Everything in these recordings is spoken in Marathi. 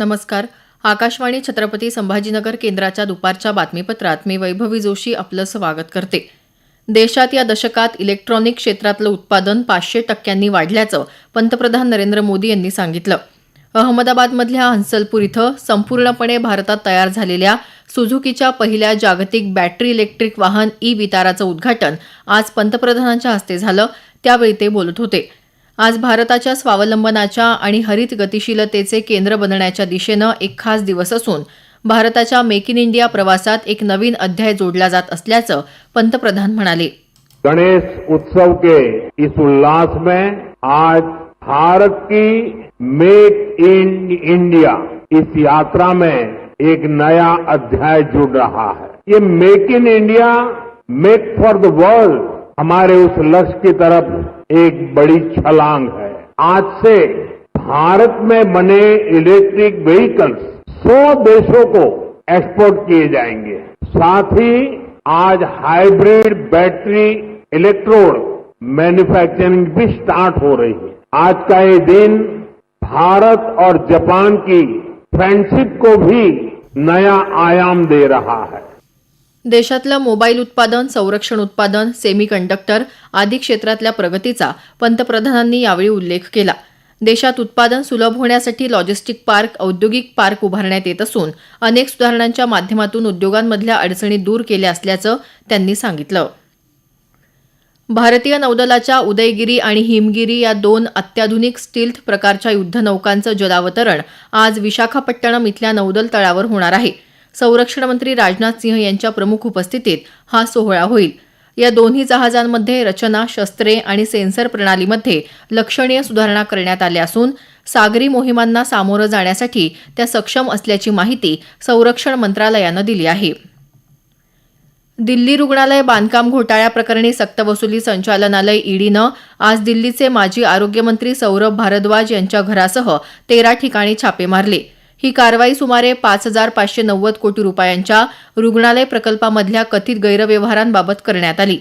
नमस्कार. आकाशवाणी छत्रपती संभाजीनगर केंद्राच्या दुपारच्या बातमीपत्रात मी वैभवी जोशी आपलं स्वागत करते. देशात या दशकात इलेक्ट्रॉनिक क्षेत्रातलं उत्पादन पाचशे टक्क्यांनी वाढल्याचं पंतप्रधान नरेंद्र मोदी यांनी सांगितलं. अहमदाबादमधल्या हंसलपूर इथं संपूर्णपणे भारतात तयार झालेल्या सुझुकीच्या पहिल्या जागतिक बॅटरी इलेक्ट्रिक वाहन ई विताराचं उद्घाटन आज पंतप्रधानांच्या हस्ते झालं. त्यावेळी ते बोलत होते. आज भारताच्या स्वावलंबनाच्या आणि हरित गतिशीलतेचे केंद्र बनण्याच्या दिशेनं एक खास दिवस असून भारताच्या मेक इन इंडिया प्रवासात एक नवीन अध्याय जोडला जात असल्याचं पंतप्रधान म्हणाले. गणेश उत्सव के इस उल्लास में आज भारत की मेक इन इंडिया इस यात्रा में एक नया अध्याय जुड़ रहा है। ये make in India make for the world हमारे उस लक्ष्य की तरफ़ एक बड़ी छलांग है। आज से भारत में बने इलेक्ट्रिक व्हीकल्स सौ देशों को एक्सपोर्ट किए जाएँगे। साथ ही आज हाइब्रिड बैटरी इलेक्ट्रोड मैन्युफैक्चरिंग भी स्टार्ट हो रही है। आज का ये दिन भारत और जापान की फ्रेंडशिप को भी नया आयाम दे रहा है। देशातलं मोबाईल उत्पादन संरक्षण उत्पादन सेमी कंडक्टर आदी क्षेत्रातल्या प्रगतीचा पंतप्रधानांनी यावेळी उल्लेख केला. देशात उत्पादन सुलभ होण्यासाठी लॉजिस्टिक पार्क औद्योगिक पार्क उभारण्यात येत असून अनेक सुधारणांच्या माध्यमातून उद्योगांमधल्या अडचणी दूर केल्या असल्याचं त्यांनी सांगितलं. भारतीय नौदलाच्या उदयगिरी आणि हिमगिरी या दोन अत्याधुनिक स्टील्थ प्रकारच्या युद्धनौकांचं जलावतरण आज विशाखापट्टणम इथल्या नौदल तळावर होणार आहे. संरक्षण मंत्री राजनाथ सिंह यांच्या प्रमुख उपस्थितीत हा सोहळा होईल. या दोन्ही जहाजांमध्ये रचना शस्त्रे आणि सेन्सर प्रणालीमध्ये लक्षणीय सुधारणा करण्यात आल्या असून सागरी मोहिमांना सामोरं जाण्यासाठी त्या सक्षम असल्याची माहिती संरक्षण मंत्रालयानं दिली आहे. दिल्ली रुग्णालय बांधकाम घोटाळ्याप्रकरणी सक्तवसुली संचालनालय ईडीनं आज दिल्लीचे माजी आरोग्यमंत्री सौरभ भारद्वाज यांच्या घरासह तेरा ठिकाणी छापे मारले. ही कारवाई सुमारे पाच हजार पाचशे नव्वद कोटी रुपयांच्या रुग्णालय प्रकल्पामधल्या कथित गैरव्यवहारांबाबत करण्यात आली.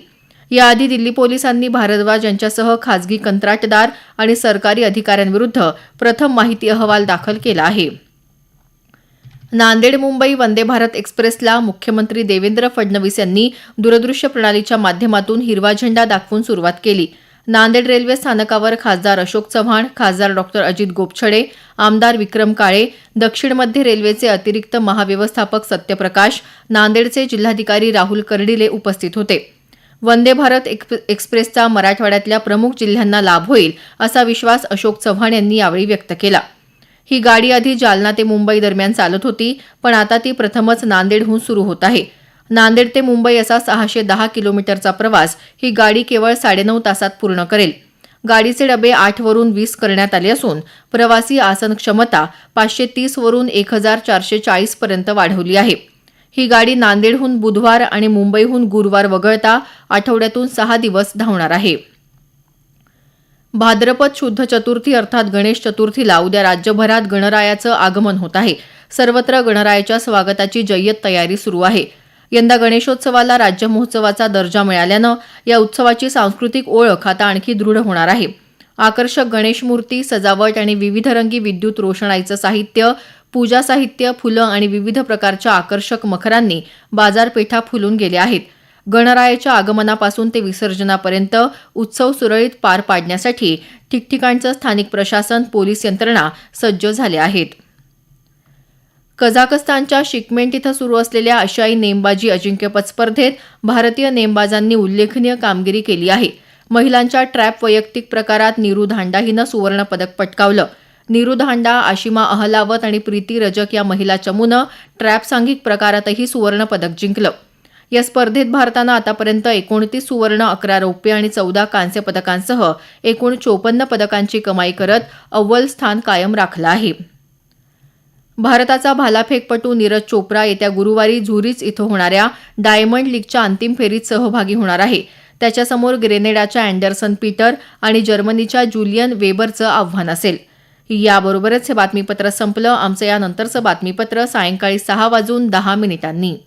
याआधी दिल्ली पोलिसांनी भारद्वाज यांच्यासह खासगी कंत्राटदार आणि सरकारी अधिकाऱ्यांविरुद्ध प्रथम माहिती अहवाल दाखल केला आहे. नांदेड मुंबई वंदे भारत एक्सप्रेसला मुख्यमंत्री देवेंद्र फडणवीस यांनी दूरदृश्य प्रणालीच्या माध्यमातून हिरवा झेंडा दाखवून सुरुवात केली. नांदेड रेल्वे स्थानकावर खासदार अशोक चव्हाण खासदार डॉक्टर अजित गोपछडे आमदार विक्रम काळे दक्षिण मध्य रेल्वेचे अतिरिक्त महाव्यवस्थापक सत्यप्रकाश नांदेडचे जिल्हाधिकारी राहुल कर्डिले उपस्थित होते. वंदे भारत एक्स- एक्सप्रेसचा मराठवाड्यातल्या प्रमुख जिल्ह्यांना लाभ होईल असा विश्वास अशोक चव्हाण यांनी यावेळी व्यक्त केला. ही गाडी आधी जालना ते मुंबई दरम्यान चालत होती पण आता ती प्रथमच नांदेडहून सुरू होत आहे. नांदेड ते मुंबई असा सहाशे दहा किलोमीटरचा प्रवास ही गाडी केवळ साडेनऊ तासात पूर्ण करेल. गाडीचे डबे आठ वरून वीस करण्यात आले असून प्रवासी आसन क्षमता पाचशे तीस वरून एक हजार चारशे चाळीस पर्यंत वाढवली आहे. ही गाडी नांदेडहून बुधवार आणि मुंबईहून गुरुवार वगळता आठवड्यातून सहा दिवस धावणार आहे. भाद्रपद शुद्ध चतुर्थी अर्थात गणेश चतुर्थीला उद्या राज्यभरात गणरायाचं आगमन होत आहे. सर्वत्र गणरायाच्या स्वागताची जय्यत तयारी सुरू आहे. यंदा गणेशोत्सवाला राज्य महोत्सवाचा दर्जा मिळाल्यानं या उत्सवाची सांस्कृतिक ओळख आता आणखी दृढ होणार आहे. आकर्षक गणेश मूर्ती सजावट आणि विविध रंगी विद्युत रोषणाईचं साहित्य पूजा साहित्य फुलं आणि विविध प्रकारच्या आकर्षक मखरांनी बाजारपेठा फुलून गेल्या आहेत. गणरायाच्या आगमनापासून ते विसर्जनापर्यंत उत्सव सुरळीत पार पाडण्यासाठी ठिकठिकाणचं स्थानिक प्रशासन पोलीस यंत्रणा सज्ज झाल्या आहेत. कझाकस्तानच्या शिकमेंट इथं सुरू असलेल्या आशियाई नेमबाजी अजिंक्यपद स्पर्धेत भारतीय नेमबाजांनी उल्लेखनीय कामगिरी केली आहे. महिलांच्या ट्रॅप वैयक्तिक प्रकारात नीरू धांडा हिनं सुवर्णपदक पटकावलं. नीरू धांडा आशिमा अहलावत आणि प्रीती रजक या महिला चमूनं ट्रॅप सांघिक प्रकारातही सुवर्णपदक जिंकलं. या स्पर्धेत भारतानं आतापर्यंत एकोणतीस सुवर्ण अकरा रौप्य आणि चौदा कांस्य पदकांसह एकूण चोपन्न पदकांची कमाई करत अव्वल स्थान कायम राखलं आहे. भारताचा भालाफेकपटू नीरज चोप्रा येत्या गुरुवारी झुरीच इथं होणाऱ्या डायमंड लीगच्या अंतिम फेरीत सहभागी होणार आहे. त्याच्यासमोर ग्रेनेडाच्या अँडरसन पीटर आणि जर्मनीच्या जुलियन वेबरचं आव्हान असेल. याबरोबरच हे बातमीपत्र संपलं. आमचं यानंतरचं बातमीपत्र सायंकाळी सहा वाजून दहा मिनिटांनी.